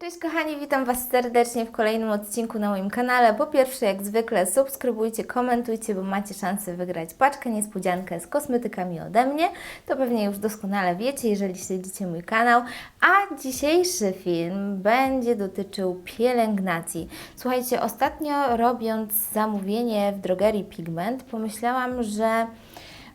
Cześć kochani, witam Was serdecznie w kolejnym odcinku na moim kanale. Po pierwsze, jak zwykle, subskrybujcie, komentujcie, bo macie szansę wygrać paczkę niespodziankę z kosmetykami ode mnie. To pewnie już doskonale wiecie, jeżeli śledzicie mój kanał. A dzisiejszy film będzie dotyczył pielęgnacji. Słuchajcie, ostatnio robiąc zamówienie w drogerii Pigment, pomyślałam, że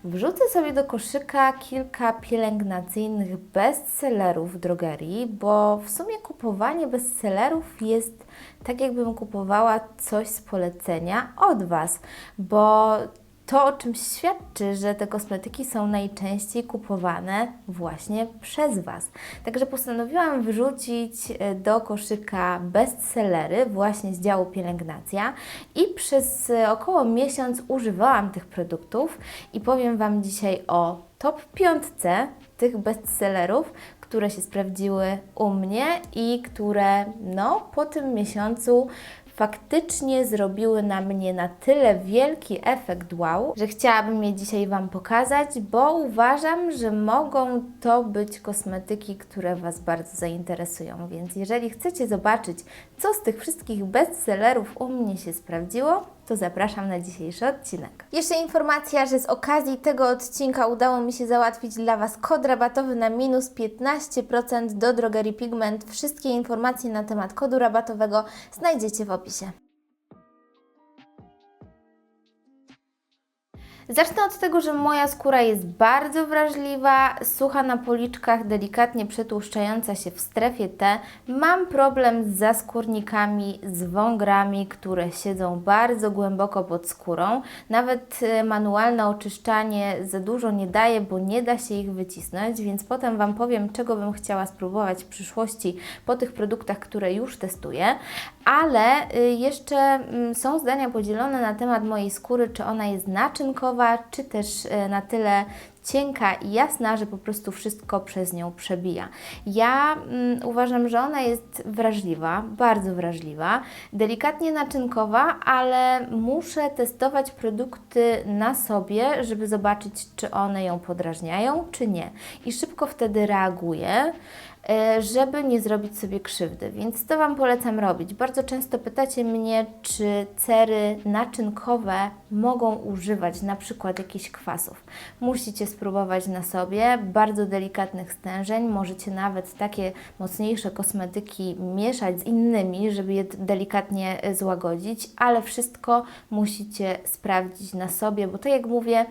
Wrzucę sobie do koszyka kilka pielęgnacyjnych bestsellerów w drogerii, bo w sumie kupowanie bestsellerów jest tak, jakbym kupowała coś z polecenia od Was, bo to o czym świadczy, że te kosmetyki są najczęściej kupowane właśnie przez Was. Także postanowiłam wrzucić e, do koszyka bestsellery właśnie z działu pielęgnacja i przez e, około miesiąc używałam tych produktów i powiem Wam dzisiaj o top piątce tych bestsellerów, które się sprawdziły u mnie i które no po tym miesiącu faktycznie zrobiły na mnie na tyle wielki efekt wow, że chciałabym je dzisiaj Wam pokazać, bo uważam, że mogą to być kosmetyki, które Was bardzo zainteresują. Więc jeżeli chcecie zobaczyć, co z tych wszystkich bestsellerów u mnie się sprawdziło, zapraszam na dzisiejszy odcinek. Jeszcze informacja, że z okazji tego odcinka udało mi się załatwić dla Was kod rabatowy na minus 15% do drogerii Pigment. Wszystkie informacje na temat kodu rabatowego znajdziecie w opisie. Zacznę od tego, że moja skóra jest bardzo wrażliwa, sucha na policzkach, delikatnie przetłuszczająca się w strefie T. Mam problem z zaskórnikami, z wągrami, które siedzą bardzo głęboko pod skórą. Nawet e, manualne oczyszczanie za dużo nie daje, bo nie da się ich wycisnąć, więc potem Wam powiem, czego bym chciała spróbować w przyszłości po tych produktach, które już testuję. Ale y, jeszcze mm, są zdania podzielone na temat mojej skóry, czy ona jest naczynkowa, czy też y, na tyle cienka i jasna, że po prostu wszystko przez nią przebija. Ja mm, uważam, że ona jest wrażliwa, bardzo wrażliwa, delikatnie naczynkowa, ale muszę testować produkty na sobie, żeby zobaczyć, czy one ją podrażniają, czy nie. I szybko wtedy reaguję e, żeby nie zrobić sobie krzywdy. Więc to Wam polecam robić. Bardzo często pytacie mnie, czy cery naczynkowe mogą używać na przykład jakichś kwasów. Musicie spróbować na sobie bardzo delikatnych stężeń. Możecie nawet takie mocniejsze kosmetyki mieszać z innymi, żeby je delikatnie e, złagodzić, ale wszystko musicie sprawdzić na sobie, bo tak jak mówię, e,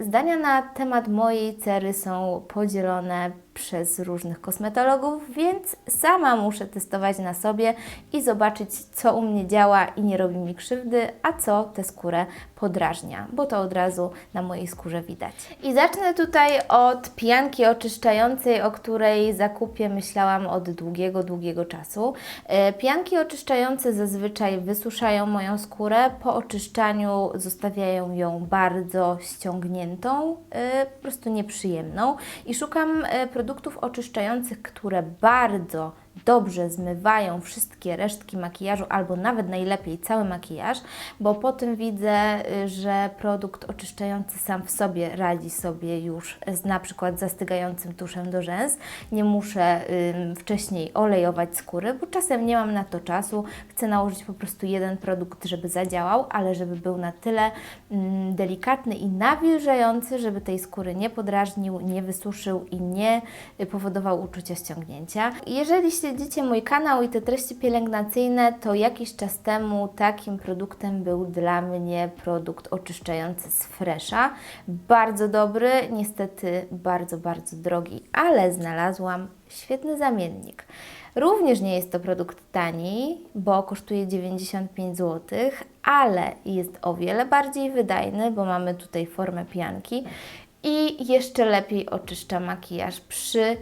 zdania na temat mojej cery są podzielone przez różnych kosmetologów, więc sama muszę testować na sobie i zobaczyć, co u mnie działa i nie robi mi krzywdy, a co tę skórę podrażnia, bo to od razu na mojej skórze widać. I zacznę tutaj od pianki oczyszczającej, o której zakupie myślałam od długiego, długiego czasu. E, Pianki oczyszczające zazwyczaj wysuszają moją skórę, po oczyszczaniu zostawiają ją bardzo ściągniętą, e, po prostu nieprzyjemną. I szukam e, produktów oczyszczających, które bardzo dobrze zmywają wszystkie resztki makijażu, albo nawet najlepiej cały makijaż, bo po tym widzę, y, że produkt oczyszczający sam w sobie radzi sobie już z na przykład zastygającym tuszem do rzęs. Nie muszę ym, wcześniej olejować skóry, bo czasem nie mam na to czasu. Chcę nałożyć po prostu jeden produkt, żeby zadziałał, ale żeby był na tyle ym, delikatny i nawilżający, żeby tej skóry nie podrażnił, nie wysuszył i nie y, powodował uczucia ściągnięcia. Jeżeli śledzicie mój kanał i te treści pielęgnacyjne, to jakiś czas temu takim produktem był dla mnie produkt oczyszczający z Fresha. Bardzo dobry, niestety bardzo, bardzo drogi, ale znalazłam świetny zamiennik. Również nie jest to produkt tani, bo kosztuje 95 zł, ale jest o wiele bardziej wydajny, bo mamy tutaj formę pianki i jeszcze lepiej oczyszcza makijaż przy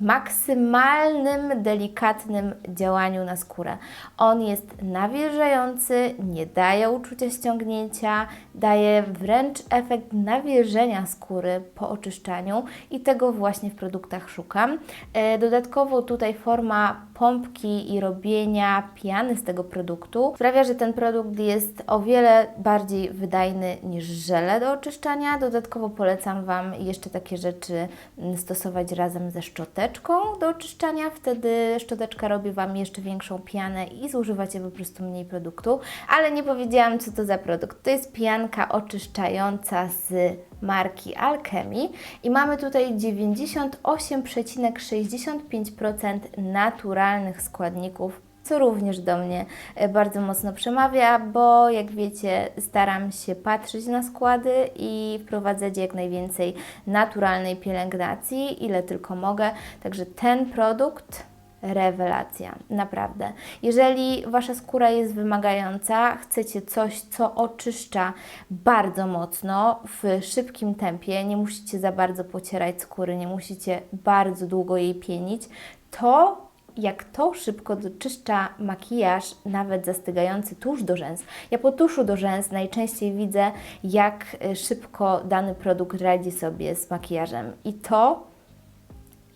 maksymalnym, delikatnym działaniu na skórę. On jest nawilżający, nie daje uczucia ściągnięcia, daje wręcz efekt nawilżenia skóry po oczyszczaniu i tego właśnie w produktach szukam. E, Dodatkowo tutaj forma pompki i robienia piany z tego produktu sprawia, że ten produkt jest o wiele bardziej wydajny niż żele do oczyszczania. Dodatkowo polecam Wam jeszcze takie rzeczy stosować razem ze szczoteczką szczoteczką do oczyszczania. Wtedy szczoteczka robi Wam jeszcze większą pianę i zużywacie po prostu mniej produktu. Ale nie powiedziałam, co to za produkt. To jest pianka oczyszczająca z marki Alchemy i mamy tutaj 98,65% naturalnych składników co również do mnie e, bardzo mocno przemawia, bo jak wiecie, staram się patrzeć na składy i wprowadzać jak najwięcej naturalnej pielęgnacji, ile tylko mogę. Także ten produkt rewelacja, naprawdę. Jeżeli wasza skóra jest wymagająca, chcecie coś, co oczyszcza bardzo mocno w szybkim tempie, nie musicie za bardzo pocierać skóry, nie musicie bardzo długo jej pienić, to jak to szybko doczyszcza makijaż, nawet zastygający tusz do rzęs. Ja po tuszu do rzęs najczęściej widzę, jak y, szybko dany produkt radzi sobie z makijażem. I to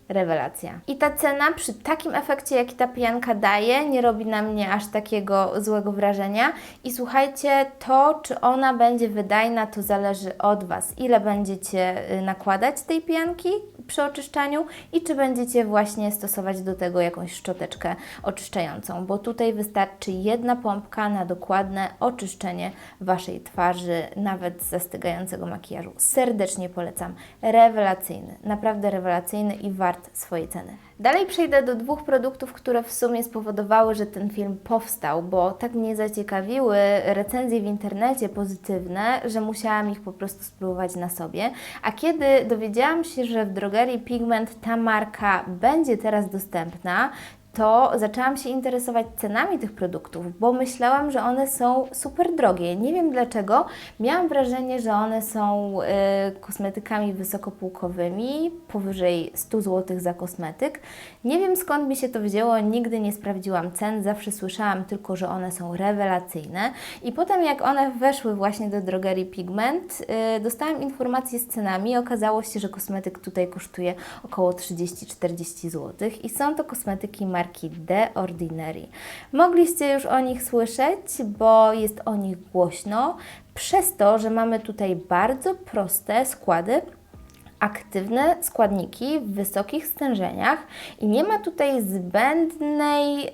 rewelacja. I ta cena przy takim efekcie, jaki ta pijanka daje, nie robi na mnie aż takiego złego wrażenia. I słuchajcie, to czy ona będzie wydajna, to zależy od Was. Ile będziecie y, nakładać tej pijanki przy oczyszczaniu i czy będziecie właśnie stosować do tego jakąś szczoteczkę oczyszczającą, bo tutaj wystarczy jedna pompka na dokładne oczyszczenie Waszej twarzy, nawet zastygającego makijażu. Serdecznie polecam. Rewelacyjny, naprawdę rewelacyjny i wart swojej ceny. Dalej przejdę do dwóch produktów, które w sumie spowodowały, że ten film powstał, bo tak mnie zaciekawiły recenzje w internecie pozytywne, że musiałam ich po prostu spróbować na sobie. A kiedy dowiedziałam się, że w drogerii Pigment ta marka będzie teraz dostępna, to zaczęłam się interesować cenami tych produktów, bo myślałam, że one są super drogie. Nie wiem dlaczego. Miałam wrażenie, że one są y, kosmetykami wysokopółkowymi, powyżej 100 zł za kosmetyk. Nie wiem skąd mi się to wzięło, nigdy nie sprawdziłam cen, zawsze słyszałam tylko, że one są rewelacyjne. I potem jak one weszły właśnie do drogerii Pigment, y, dostałam informacje z cenami. Okazało się, że kosmetyk tutaj kosztuje około 30-40 zł i są to kosmetyki marki The Ordinary. Mogliście już o nich słyszeć, bo jest o nich głośno, przez to, że mamy tutaj bardzo proste składy aktywne składniki w wysokich stężeniach i nie ma tutaj zbędnej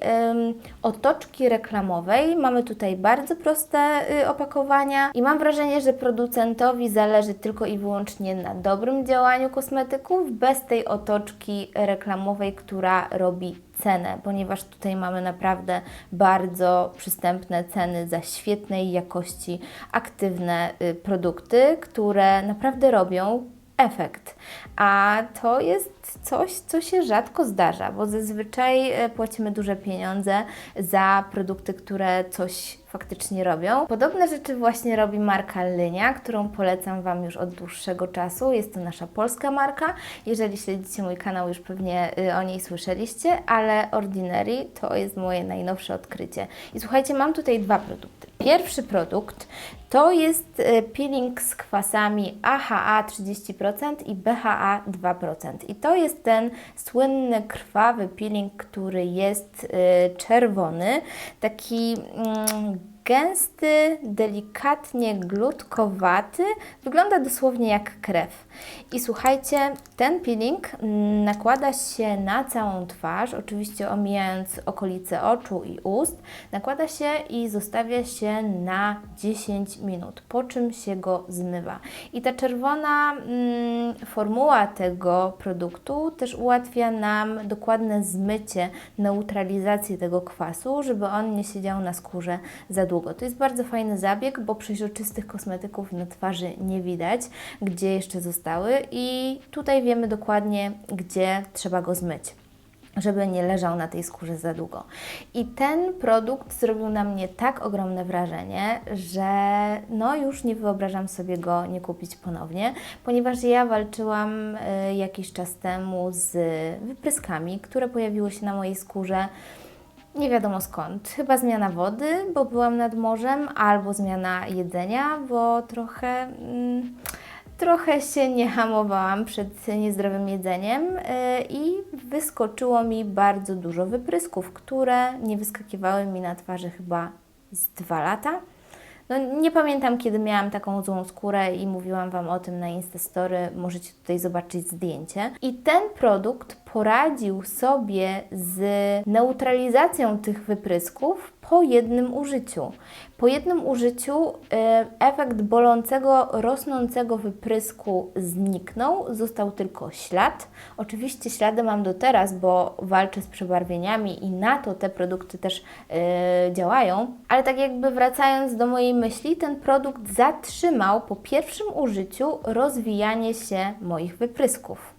otoczki reklamowej. Mamy tutaj bardzo proste y, opakowania i mam wrażenie, że producentowi zależy tylko i wyłącznie na dobrym działaniu kosmetyków, bez tej otoczki reklamowej, która robi cenę, ponieważ tutaj mamy naprawdę bardzo przystępne ceny za świetnej jakości aktywne y, produkty, które naprawdę robią efekt. A to jest coś, co się rzadko zdarza, bo zazwyczaj e, płacimy duże pieniądze za produkty, które coś faktycznie robią. Podobne rzeczy właśnie robi marka Lynia, którą polecam Wam już od dłuższego czasu. Jest to nasza polska marka. Jeżeli śledzicie mój kanał, już pewnie y, o niej słyszeliście, ale Ordinary to jest moje najnowsze odkrycie. I słuchajcie, mam tutaj dwa produkty. Pierwszy produkt to jest y, peeling z kwasami AHA 30% i BHA 2%. I to jest ten słynny krwawy peeling, który jest y, czerwony, taki mm, gęsty, delikatnie glutkowaty, wygląda dosłownie jak krew. I słuchajcie, ten peeling nakłada się na całą twarz, oczywiście omijając okolice oczu i ust, nakłada się i zostawia się na 10 minut, po czym się go zmywa. I ta czerwona mm, formuła tego produktu też ułatwia nam dokładne zmycie, neutralizację tego kwasu, żeby on nie siedział na skórze za długo. To jest bardzo fajny zabieg, bo przeźroczystych kosmetyków na twarzy nie widać, gdzie jeszcze zostały i tutaj wiemy dokładnie, gdzie trzeba go zmyć żeby nie leżał na tej skórze za długo. I ten produkt zrobił na mnie tak ogromne wrażenie, że no już nie wyobrażam sobie go nie kupić ponownie, ponieważ ja walczyłam y, jakiś czas temu z wypryskami, które pojawiły się na mojej skórze. Nie wiadomo skąd. Chyba zmiana wody, bo byłam nad morzem, albo zmiana jedzenia, bo trochę. Mm, trochę się nie hamowałam przed niezdrowym jedzeniem yy, i wyskoczyło mi bardzo dużo wyprysków, które nie wyskakiwały mi na twarzy chyba z dwa lata. No, nie pamiętam, kiedy miałam taką złą skórę i mówiłam Wam o tym na Instastory. Możecie tutaj zobaczyć zdjęcie. I ten produkt poradził sobie z neutralizacją tych wyprysków po jednym użyciu. Po jednym użyciu e, efekt bolącego, rosnącego wyprysku zniknął, został tylko ślad. Oczywiście ślady mam do teraz, bo walczę z przebarwieniami i na to te produkty też e, działają, ale tak jakby wracając do mojej myśli, ten produkt zatrzymał po pierwszym użyciu rozwijanie się moich wyprysków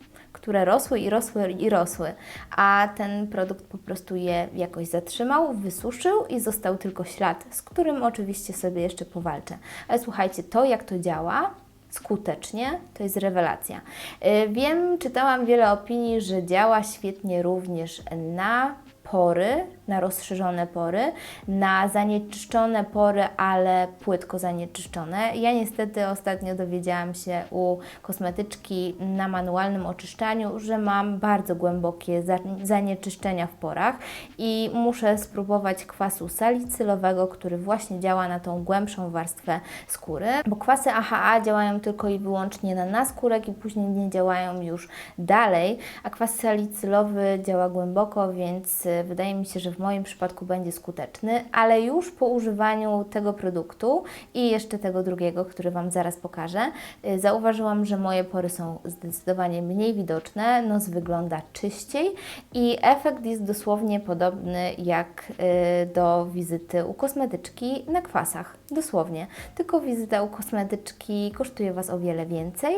które rosły i rosły i rosły, a ten produkt po prostu je jakoś zatrzymał, wysuszył i został tylko ślad, z którym oczywiście sobie jeszcze powalczę. Ale słuchajcie, to jak to działa, skutecznie, to jest rewelacja. Yy, Wiem, czytałam wiele opinii, że działa świetnie również na pory, na rozszerzone pory, na zanieczyszczone pory, ale płytko zanieczyszczone. Ja niestety ostatnio dowiedziałam się u kosmetyczki na manualnym oczyszczaniu, że mam bardzo głębokie za- zanieczyszczenia w porach i muszę spróbować kwasu salicylowego, który właśnie działa na tą głębszą warstwę skóry, bo kwasy AHA działają tylko i wyłącznie na naskórek i później nie działają już dalej, a kwas salicylowy działa głęboko, więc y, wydaje mi się, że w moim przypadku będzie skuteczny, ale już po używaniu tego produktu i jeszcze tego drugiego, który Wam zaraz pokażę, y, zauważyłam, że moje pory są zdecydowanie mniej widoczne, nos wygląda czyściej i efekt jest dosłownie podobny jak y, do wizyty u kosmetyczki na kwasach. Dosłownie. Tylko wizyta u kosmetyczki kosztuje Was o wiele więcej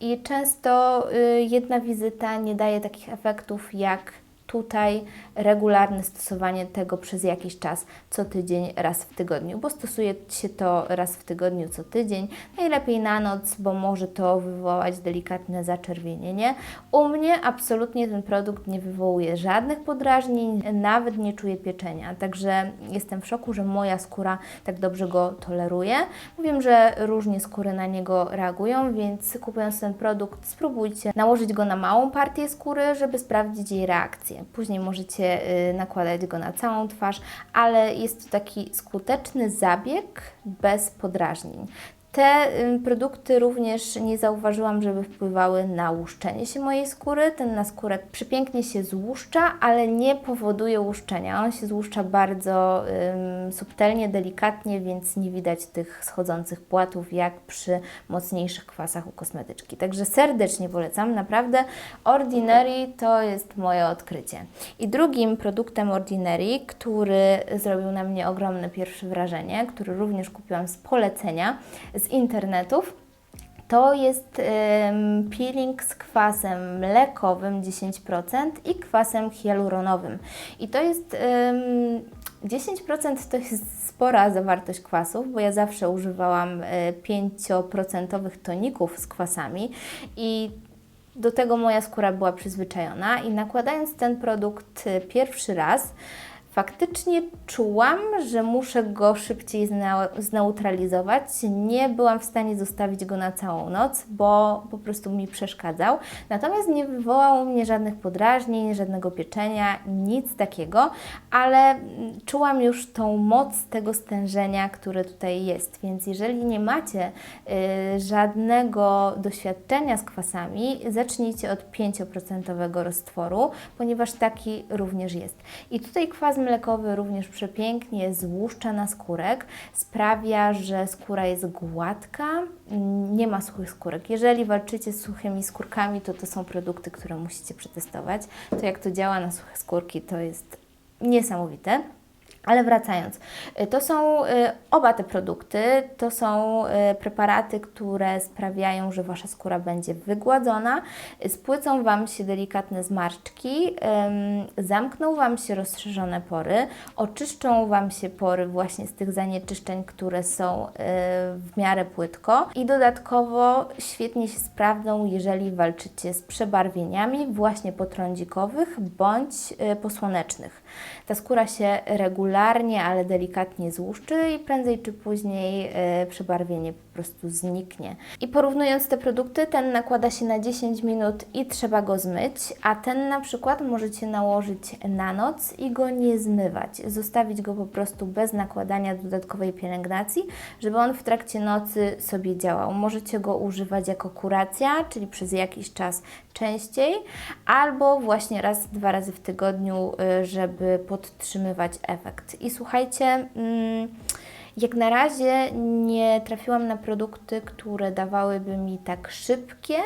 i często y, jedna wizyta nie daje takich efektów jak tutaj regularne stosowanie tego przez jakiś czas, co tydzień, raz w tygodniu, bo stosuje się to raz w tygodniu, co tydzień, najlepiej na noc, bo może to wywołać delikatne zaczerwienienie. U mnie absolutnie ten produkt nie wywołuje żadnych podrażnień, nawet nie czuję pieczenia, także jestem w szoku, że moja skóra tak dobrze go toleruje. Wiem, że różnie skóry na niego reagują, więc kupując ten produkt, spróbujcie nałożyć go na małą partię skóry, żeby sprawdzić jej reakcję. Później możecie y, nakładać go na całą twarz, ale jest to taki skuteczny zabieg bez podrażnień. Te produkty również nie zauważyłam, żeby wpływały na łuszczenie się mojej skóry. Ten naskórek przepięknie się złuszcza, ale nie powoduje łuszczenia. On się złuszcza bardzo ym, subtelnie, delikatnie, więc nie widać tych schodzących płatów jak przy mocniejszych kwasach u kosmetyczki. Także serdecznie polecam. Naprawdę Ordinary to jest moje odkrycie. I drugim produktem Ordinary, który zrobił na mnie ogromne pierwsze wrażenie, który również kupiłam z polecenia, z internetów, to jest peeling z kwasem mlekowym 10% i kwasem hialuronowym. I to jest em, 10% to jest spora zawartość kwasów, bo ja zawsze używałam e, 5% toników z kwasami i do tego moja skóra była przyzwyczajona i nakładając ten produkt e, pierwszy raz, faktycznie czułam, że muszę go szybciej zneu- zneutralizować. Nie byłam w stanie zostawić go na całą noc, bo po prostu mi przeszkadzał. Natomiast nie wywołał mnie żadnych podrażnień, żadnego pieczenia, nic takiego, ale mm, czułam już tą moc tego stężenia, które tutaj jest. Więc jeżeli nie macie y, żadnego doświadczenia z kwasami, zacznijcie od 5% roztworu, ponieważ taki również jest. I tutaj kwas mlekowy również przepięknie złuszcza na skórek, sprawia, że skóra jest gładka, mm, nie ma suchych skórek. Jeżeli walczycie z suchymi skórkami, to to są produkty, które musicie przetestować. To jak to działa na suche skórki, to jest niesamowite. Ale wracając, y, to są y, oba te produkty, to są y, preparaty, które sprawiają, że Wasza skóra będzie wygładzona, spłycą Wam się delikatne zmarszczki, zamkną Wam się rozszerzone pory, oczyszczą Wam się pory właśnie z tych zanieczyszczeń, które są w miarę płytko i dodatkowo świetnie się sprawdzą, jeżeli walczycie z przebarwieniami właśnie potrądzikowych bądź posłonecznych. Ta skóra się regularnie, ale delikatnie złuszczy i prędzej czy później e, przebarwienie po prostu zniknie. I porównując te produkty, ten nakłada się na 10 minut i trzeba go zmyć, a ten na przykład możecie nałożyć na noc i go nie zmywać. Zostawić go po prostu bez nakładania dodatkowej pielęgnacji, żeby on w trakcie nocy sobie działał. Możecie go używać jako kuracja, czyli przez jakiś czas częściej, albo właśnie raz, dwa razy w tygodniu, y, żeby podtrzymywać efekt. I słuchajcie, mm, jak na razie nie trafiłam na produkty, które dawałyby mi tak szybkie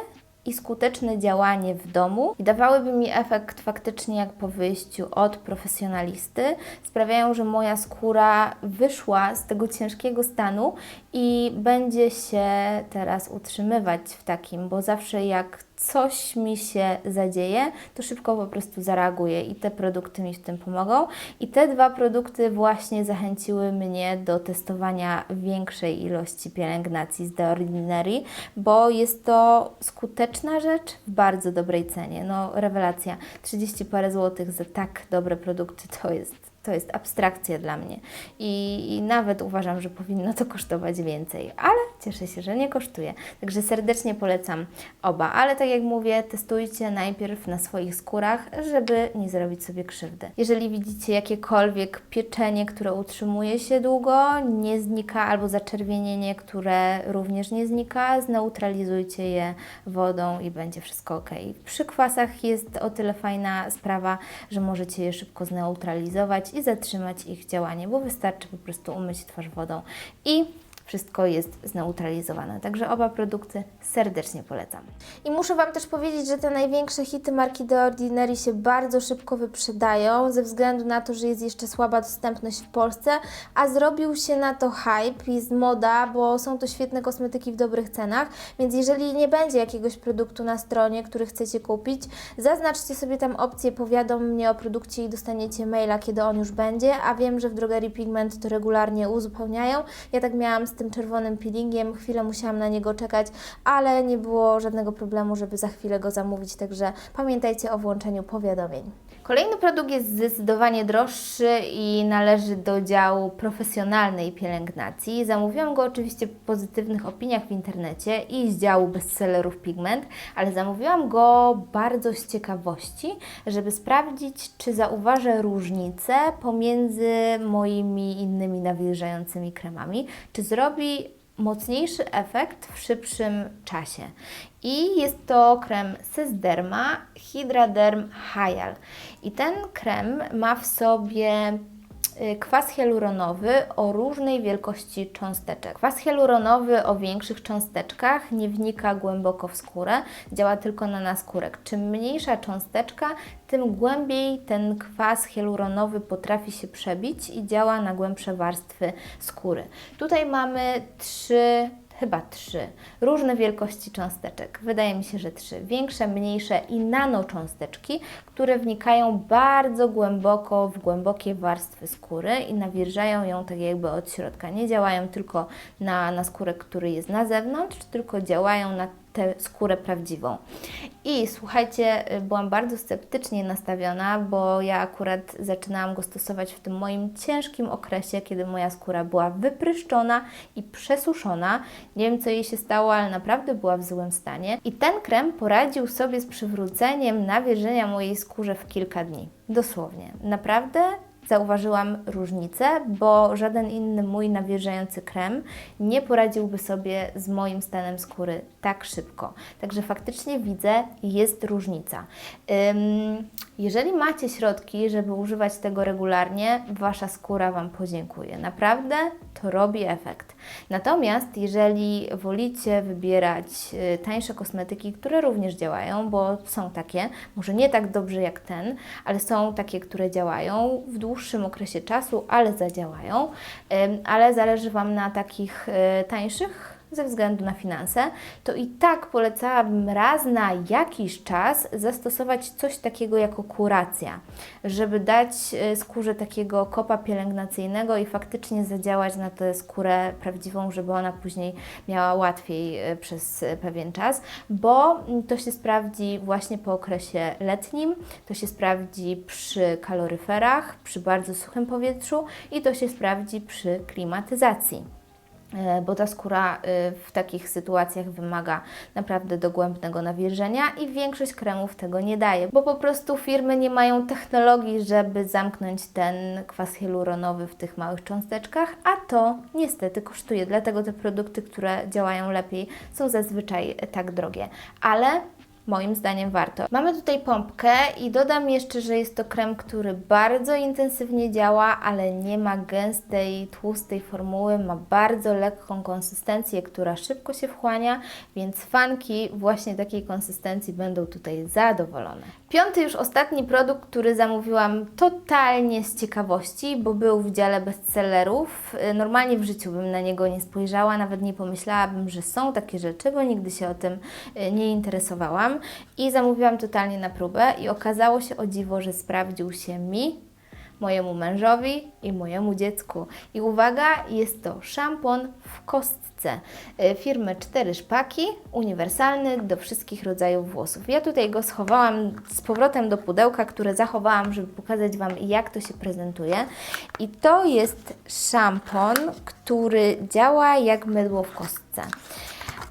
i skuteczne działanie w domu i dawałyby mi efekt faktycznie jak po wyjściu od profesjonalisty. Sprawiają, że moja skóra wyszła z tego ciężkiego stanu i będzie się teraz utrzymywać w takim, bo zawsze jak coś mi się zadzieje, to szybko po prostu zareaguję i te produkty mi w tym pomogą. I te dwa produkty właśnie zachęciły mnie do testowania większej ilości pielęgnacji z The Ordinary, bo jest to skuteczna rzecz w bardzo dobrej cenie. No, rewelacja. 30 parę złotych za tak dobre produkty to jest to jest abstrakcja dla mnie I, i nawet uważam, że powinno to kosztować więcej, ale cieszę się, że nie kosztuje. Także serdecznie polecam oba, ale tak jak mówię, testujcie najpierw na swoich skórach, żeby nie zrobić sobie krzywdy. Jeżeli widzicie jakiekolwiek pieczenie, które utrzymuje się długo, nie znika, albo zaczerwienienie, które również nie znika, zneutralizujcie je wodą i będzie wszystko ok. Przy kwasach jest o tyle fajna sprawa, że możecie je szybko zneutralizować i zatrzymać ich działanie, bo wystarczy po prostu umyć twarz wodą. I wszystko jest zneutralizowane. Także oba produkty serdecznie polecam. I muszę Wam też powiedzieć, że te największe hity marki The Ordinary się bardzo szybko wyprzedają, ze względu na to, że jest jeszcze słaba dostępność w Polsce, a zrobił się na to hype, jest moda, bo są to świetne kosmetyki w dobrych cenach, więc jeżeli nie będzie jakiegoś produktu na stronie, który chcecie kupić, zaznaczcie sobie tam opcję powiadom mnie o produkcie i dostaniecie maila, kiedy on już będzie, a wiem, że w drogerii Pigment to regularnie uzupełniają. Ja tak miałam z tym czerwonym peelingiem, chwilę musiałam na niego czekać, ale nie było żadnego problemu, żeby za chwilę go zamówić, także pamiętajcie o włączeniu powiadomień. Kolejny produkt jest zdecydowanie droższy i należy do działu profesjonalnej pielęgnacji. Zamówiłam go oczywiście w pozytywnych opiniach w internecie i z działu bestsellerów Pigment, ale zamówiłam go bardzo z ciekawości, żeby sprawdzić, czy zauważę różnicę pomiędzy moimi innymi nawilżającymi kremami, czy zrobi mocniejszy efekt w szybszym czasie. I jest to krem Sysderma Hydraderm Hyal. I ten krem ma w sobie kwas hialuronowy o różnej wielkości cząsteczek. Kwas hialuronowy o większych cząsteczkach nie wnika głęboko w skórę, działa tylko na naskórek. Czym mniejsza cząsteczka, tym głębiej ten kwas hialuronowy potrafi się przebić i działa na głębsze warstwy skóry. Tutaj mamy trzy chyba trzy różne wielkości cząsteczek. Wydaje mi się, że trzy. Większe, mniejsze i nanocząsteczki, które wnikają bardzo głęboko w głębokie warstwy skóry i nawilżają ją tak jakby od środka. Nie działają tylko na, na skórę, który jest na zewnątrz, tylko działają na tę skórę prawdziwą. I słuchajcie, y, byłam bardzo sceptycznie nastawiona, bo ja akurat zaczynałam go stosować w tym moim ciężkim okresie, kiedy moja skóra była wypryszczona i przesuszona. Nie wiem, co jej się stało, ale naprawdę była w złym stanie. I ten krem poradził sobie z przywróceniem nawilżenia mojej skórze w kilka dni. Dosłownie. Naprawdę zauważyłam różnicę, bo żaden inny mój nawilżający krem nie poradziłby sobie z moim stanem skóry tak szybko. Także faktycznie widzę, jest różnica. Jeżeli macie środki, żeby używać tego regularnie, Wasza skóra Wam podziękuje. Naprawdę robi efekt. Natomiast jeżeli wolicie wybierać y, tańsze kosmetyki, które również działają, bo są takie, może nie tak dobrze jak ten, ale są takie, które działają w dłuższym okresie czasu, ale zadziałają, ym, ale zależy Wam na takich y, tańszych ze względu na finanse, to i tak polecałabym raz na jakiś czas zastosować coś takiego jako kuracja, żeby dać e, skórze takiego kopa pielęgnacyjnego i faktycznie zadziałać na tę skórę prawdziwą, żeby ona później miała łatwiej e, przez e, pewien czas, bo to się sprawdzi właśnie po okresie letnim, to się sprawdzi przy kaloryferach, przy bardzo suchym powietrzu i to się sprawdzi przy klimatyzacji bo ta skóra e, w takich sytuacjach wymaga naprawdę dogłębnego nawilżenia i większość kremów tego nie daje, bo po prostu firmy nie mają technologii, żeby zamknąć ten kwas hialuronowy w tych małych cząsteczkach, a to niestety kosztuje. Dlatego te produkty, które działają lepiej, są zazwyczaj tak drogie. Ale Moim zdaniem warto. Mamy tutaj pompkę i dodam jeszcze, że jest to krem, który bardzo intensywnie działa, ale nie ma gęstej, tłustej formuły, ma bardzo lekką konsystencję, która szybko się wchłania, więc fanki właśnie takiej konsystencji będą tutaj zadowolone. Piąty już ostatni produkt, który zamówiłam totalnie z ciekawości, bo był w dziale bestsellerów. Y, Normalnie w życiu bym na niego nie spojrzała, nawet nie pomyślałabym, że są takie rzeczy, bo nigdy się o tym y, nie interesowałam. I zamówiłam totalnie na próbę i okazało się o dziwo, że sprawdził się mi, mojemu mężowi i mojemu dziecku. I uwaga, jest to szampon w kostce y, firmy Cztery Szpaki, uniwersalny do wszystkich rodzajów włosów. Ja tutaj go schowałam z powrotem do pudełka, które zachowałam, żeby pokazać Wam jak to się prezentuje. I to jest szampon, który działa jak mydło w kostce.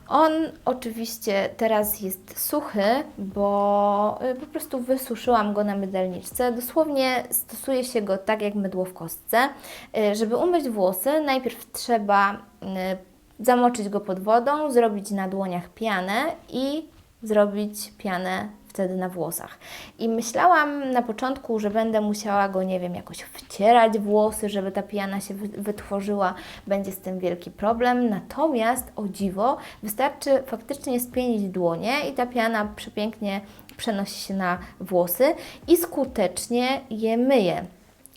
On oczywiście teraz jest suchy, bo y, po prostu wysuszyłam go na mydelniczce. Dosłownie stosuje się go tak jak mydło w kostce. Y, Żeby umyć włosy, najpierw trzeba y, zamoczyć go pod wodą, zrobić na dłoniach pianę i zrobić pianę wtedy na włosach. I myślałam na początku, że będę musiała go, nie wiem, jakoś wcierać włosy, żeby ta piana się wy- wytworzyła. Będzie z tym wielki problem. Natomiast, o dziwo, wystarczy faktycznie spienić dłonie i ta piana przepięknie przenosi się na włosy i skutecznie je myje.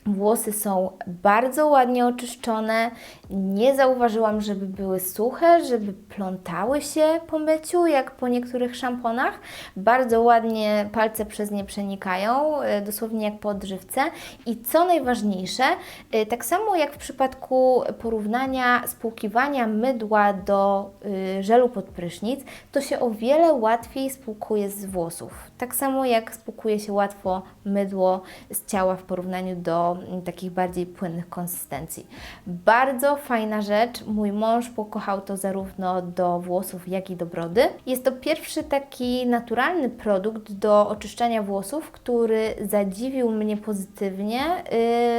Włosy są bardzo ładnie oczyszczone. Nie zauważyłam, żeby były suche, żeby plątały się po myciu, jak po niektórych szamponach. Bardzo ładnie palce przez nie przenikają, e, dosłownie jak po odżywce. I co najważniejsze, e, tak samo jak w przypadku porównania spłukiwania mydła do y, żelu pod prysznic, to się o wiele łatwiej spłukuje z włosów. Tak samo jak spłukuje się łatwo mydło z ciała w porównaniu do mm, takich bardziej płynnych konsystencji. Bardzo fajna rzecz. Mój mąż pokochał to zarówno do włosów, jak i do brody. Jest to pierwszy taki naturalny produkt do oczyszczania włosów, który zadziwił mnie pozytywnie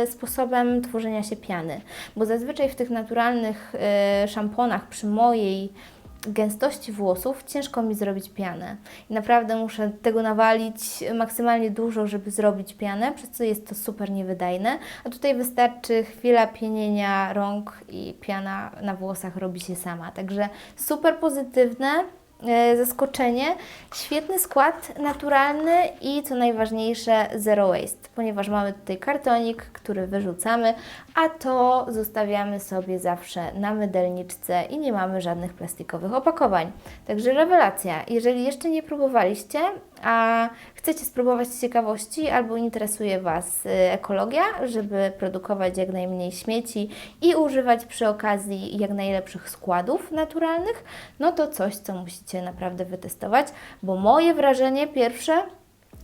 y, sposobem tworzenia się piany. Bo zazwyczaj w tych naturalnych y, szamponach przy mojej gęstości włosów ciężko mi zrobić pianę. I naprawdę muszę tego nawalić maksymalnie dużo, żeby zrobić pianę, przez co jest to super niewydajne. A tutaj wystarczy chwila pienienia rąk i piana na włosach robi się sama. Także super pozytywne. e, Zaskoczenie, świetny skład naturalny i co najważniejsze zero waste, ponieważ mamy tutaj kartonik, który wyrzucamy, a to zostawiamy sobie zawsze na mydelniczce i nie mamy żadnych plastikowych opakowań. Także rewelacja. Jeżeli jeszcze nie próbowaliście, a chcecie spróbować z ciekawości albo interesuje Was y, ekologia, żeby produkować jak najmniej śmieci i używać przy okazji jak najlepszych składów naturalnych, no to coś, co musicie naprawdę wytestować, bo moje wrażenie pierwsze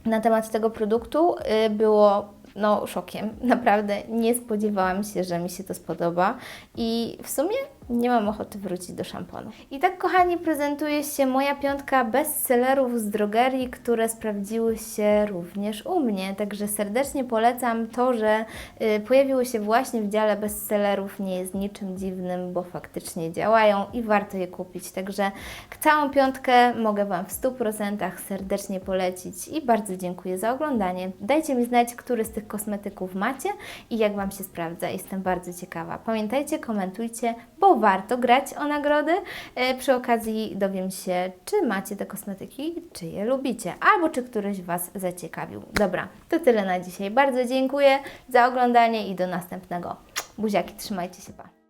na temat tego produktu y, było no, szokiem. Naprawdę nie spodziewałam się, że mi się to spodoba i w sumie nie mam ochoty wrócić do szamponu. I tak, kochani, prezentuje się moja piątka bestsellerów z drogerii, które sprawdziły się również u mnie. Także serdecznie polecam to, że y, pojawiły się właśnie w dziale bestsellerów. Nie jest niczym dziwnym, bo faktycznie działają i warto je kupić. Także całą piątkę mogę Wam w 100% serdecznie polecić i bardzo dziękuję za oglądanie. Dajcie mi znać, który z tych kosmetyków macie i jak Wam się sprawdza. Jestem bardzo ciekawa. Pamiętajcie, komentujcie, bo warto grać o nagrody. E, Przy okazji dowiem się, czy macie te kosmetyki, czy je lubicie, albo czy któryś Was zaciekawił. Dobra, to tyle na dzisiaj. Bardzo dziękuję za oglądanie i do następnego. Buziaki, trzymajcie się, pa!